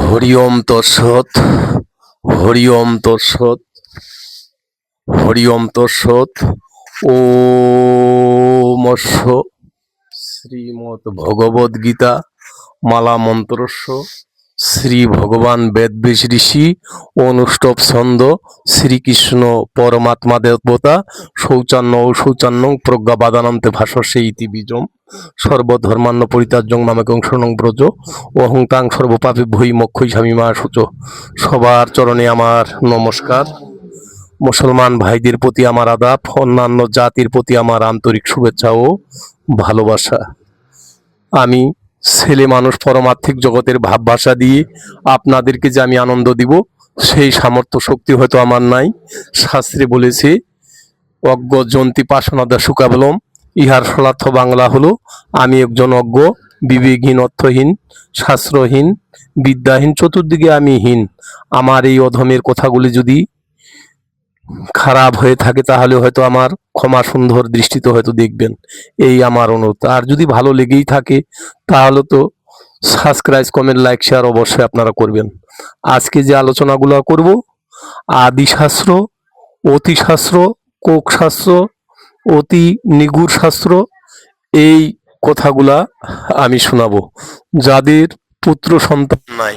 হরি ওম তৎসৎ হরি ওম তৎসৎ হরি ওম তৎসৎ ও মৎস্য শ্রীমৎ ভগবদ গীতা মালা মন্ত্রস্য শ্রী ভগবান বেদবেশ ঋষি অনুষ্টব ছন্দ শ্রীকৃষ্ণ পরমাত্মা দেবতা শৌচান্ন ও শৌচান্ন প্রজ্ঞা বাদানন্তে ভাষসে ইতি বীজম সর্বধর্মান্ন পরিত্যাজ্যং মামেকং শরণং ব্রজ অহং তাং সর্বপাপে ভই মক্ষই স্বামী মা সূচ সবার চরণে আমার নমস্কার। মুসলমান ভাইদের প্রতি আমার আদাব, অন্যান্য জাতির প্রতি আমার আন্তরিক শুভেচ্ছা ও ভালোবাসা। আমি ছেলে মানুষ পরমার্থিক জগতের ভাবভাষা দিয়ে আপনাদেরকে যে আমি আনন্দ দিব, সেই সামর্থ্য শক্তি হয়তো আমার নাই। শাস্ত্রে বলেছে, অজ্ঞ জন্তি পাশনাদা শুকাবলম ইহার সলার্থ বাংলা হলো, আমি একজন অজ্ঞ, বিবেকহীন, অর্থহীন, শাস্ত্রহীন, বিদ্যাহীন, চতুর্দিকে আমি হীন। আমার এই অধমের কথাগুলি যদি খারাপ হয়ে থাকে, তাহলে হয়তো আমার ক্ষমা সুন্দর দৃষ্টিতে হয়তো দেখবেন। এই আমার অনুরোধ। আর যদি ভালো লেগেই থাকে, তাহলে তো সাবস্ক্রাইব কমেন্ট লাইক শেয়ার অবশ্যই আপনারা করবেন। আজকে যে আলোচনাগুলো করব আদি শাস্ত্র অতি শাস্ত্র কোক শাস্ত্র অতি নিগুড় শাস্ত্র, এই কথাগুলা আমি শোনাবো। যাদের পুত্র সন্তান নাই।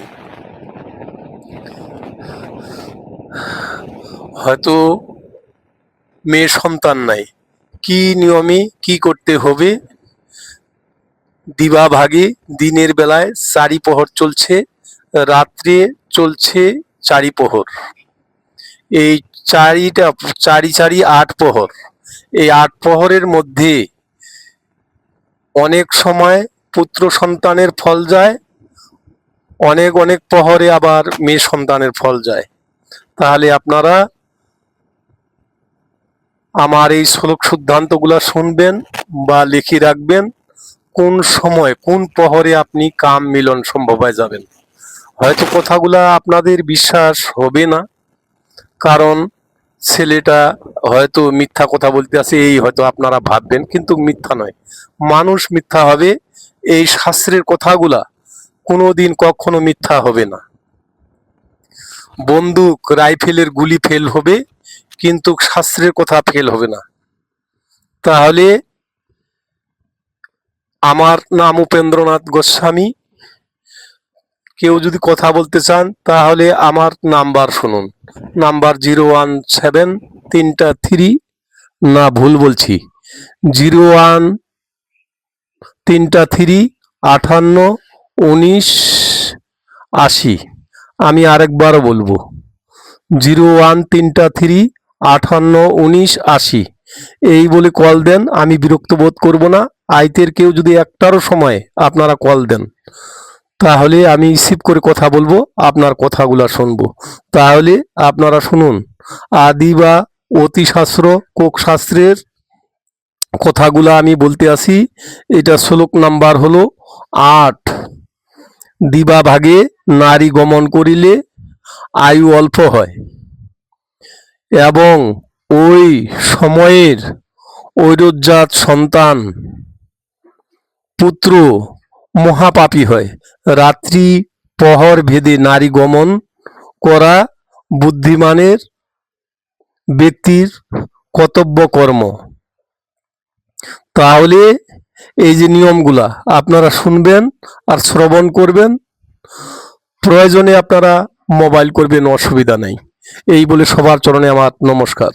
হয়তো মেয়ে সন্তান নাই। কি নিয়মে কি করতে হবে? দিবা ভাগে দিনের বেলায় চারি প্রহর চলছে, রাত্রে চলছে চারি প্রহর এই চারিটা, চারি চারি আট প্রহর এই আট প্রহরের মধ্যে অনেক সময় পুত্র সন্তানের ফল যায়, অনেক অনেক প্রহরে আবার মেয়ে সন্তানের ফল যায়। তাহলে আপনারা আমার এই শ্লোক সিদ্ধান্তগুলো শুনবেন বা লিখে রাখবেন। কোন সময়, কোন প্রহরে আপনি কাম মিলন সম্ভব হয়ে যাবেন? হয়তো কথাগুলা আপনাদের বিশ্বাস হবে না, কারণ ছেলেটা হয়তো মিথ্যা কথা বলতে আছে, এই হয়তো আপনারা ভাববেন, কিন্তু মিথ্যা নয়। মানুষ মিথ্যা হবে, এই শাস্ত্রের কথাগুলা কোনোদিন কখনো মিথ্যা হবে না। বন্দুক, রাইফেলের গুলি ফেল হবে কিন্তু শাস্ত্রের কথা ফেল হবে না। তাহলে আমার নাম উপেন্দ্রনাথ গোস্বামী। কেউ যদি কথা বলতে চান, তাহলে আমার নাম্বার শুনুন। নাম্বার জিরো ওয়ান সেভেন, তিনটা থ্রি, না ভুল বলছি। জিরো ওয়ান, তিনটা থ্রি আটান্ন উনিশ, আশি। আমি আরেকবার বলব। জিরো ওয়ান, তিনটা থ্রি আটান্ন উনিশ, আশি। এই বলে কল দেন, আমি বিরক্ত বোধ করব না। আইতের কেউ যদি একটারও সময় আপনারা কল দেন। তাহলে আমি রিসিভ করে কথা বলব, আপনার কথাগুলো শুনব। তাহলে আপনারা শুনুন, আদি বা অতি শাস্ত্র কোক শাস্ত্রের কথাগুলো আমি বলতে আসি। এটা শ্লোক নাম্বার হলো আট। দিবা ভাগে নারী গমন করিলে আয়ু অল্প হয়। এবং ওই সময়ের ঐরজাত সন্তান পুত্র মহাপাপী হয়। রাত্রি প্রহর ভেদে নারী গমন করা বুদ্ধিমানের ব্যক্তির কর্তব্য কর্ম তাহলে এই যে নিয়মগুলা আপনারা শুনবেন আর শ্রবণ করবেন, প্রয়োজনে আপনারা মোবাইল করবেন, অসুবিধা নেই। এই বলে সবার চরণে আমার নমস্কার।